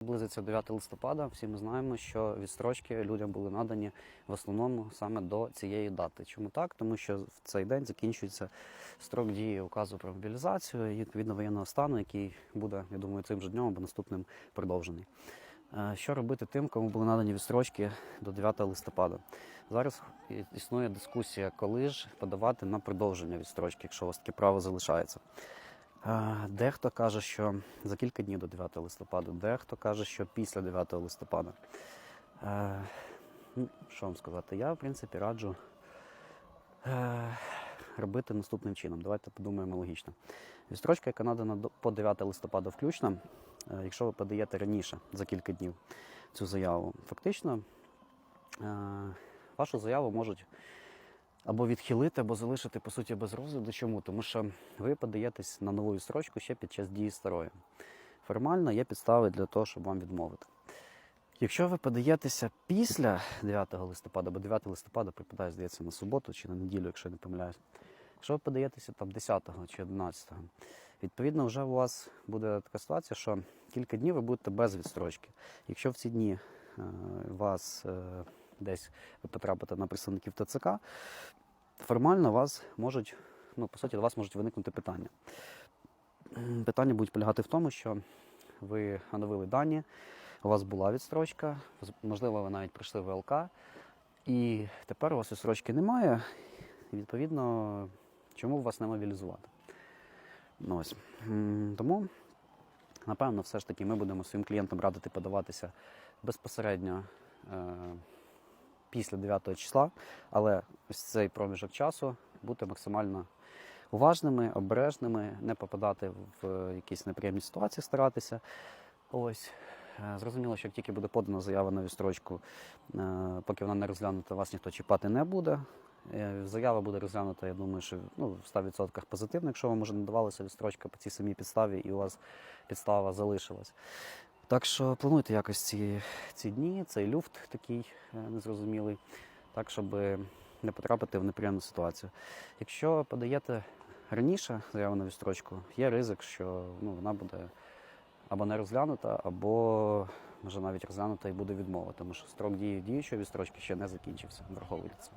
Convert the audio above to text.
Близиться 9 листопада. Всі ми знаємо, що відстрочки людям були надані в основному саме до цієї дати. Чому так? Тому що в цей день закінчується строк дії указу про мобілізацію і відповідно воєнного стану, який буде, я думаю, цим же днем або наступним продовжений. Е, Що робити тим, кому були надані відстрочки до 9 листопада? Зараз існує дискусія, коли ж подавати на продовження відстрочки, якщо у вас таке право залишається. Дехто каже, що за кілька днів до 9 листопада, дехто каже, що після 9 листопада. Е, ну, Що вам сказати? Я, в принципі, раджу е, робити наступним чином. Давайте подумаємо логічно. Відстрочка, яка надана по 9 листопада включно, е, якщо ви подаєте раніше за кілька днів цю заяву, фактично вашу заяву можуть або відхилити, або залишити по суті без розгляду. Чому? Тому що ви подаєтесь на нову відстрочку ще під час дії старої. Формально є підстави для того, щоб вам відмовити. Якщо ви подаєтеся після 9 листопада, бо 9 листопада припадає, здається, на суботу чи на неділю, якщо я не помиляюсь. Якщо ви подаєтеся там 10 чи 11, відповідно, вже у вас буде така ситуація, що кілька днів ви будете без відстрочки. Якщо в ці дні е, вас е, десь ви потрапите на представників ТЦК, формально вас можуть, ну, по суті, до вас можуть виникнути питання. Питання будуть полягати в тому, що ви оновили дані, у вас була відстрочка, можливо, ви навіть пройшли ВЛК, і тепер у вас відстрочки немає. Відповідно, чому вас не мобілізувати? Ну, ось. Тому, напевно, все ж таки ми будемо своїм клієнтам радити подаватися безпосередньо е, після 9 числа, але ось цей проміжок часу бути максимально уважними, обережними, не попадати в якісь неприємні ситуації, старатися. Ось. Е, Зрозуміло, що як тільки буде подана заява на відстрочку, е, поки вона не розглянута, вас ніхто чіпати не буде. Е, Заява буде розглянута, я думаю, що ну, в 100% позитивно, якщо вам вже надавалася відстрочка по цій самій підставі і у вас підстава залишилась. Так що плануйте якось ці, ці дні, цей люфт такий е, незрозумілий, так, щоб не потрапити в неприємну ситуацію. Якщо подаєте раніше заяву на відстрочку, є ризик, що ну, вона буде або не розглянута, або може навіть розглянута і буде відмова, тому що строк дії діючої відстрочки ще не закінчився, враховуйте це.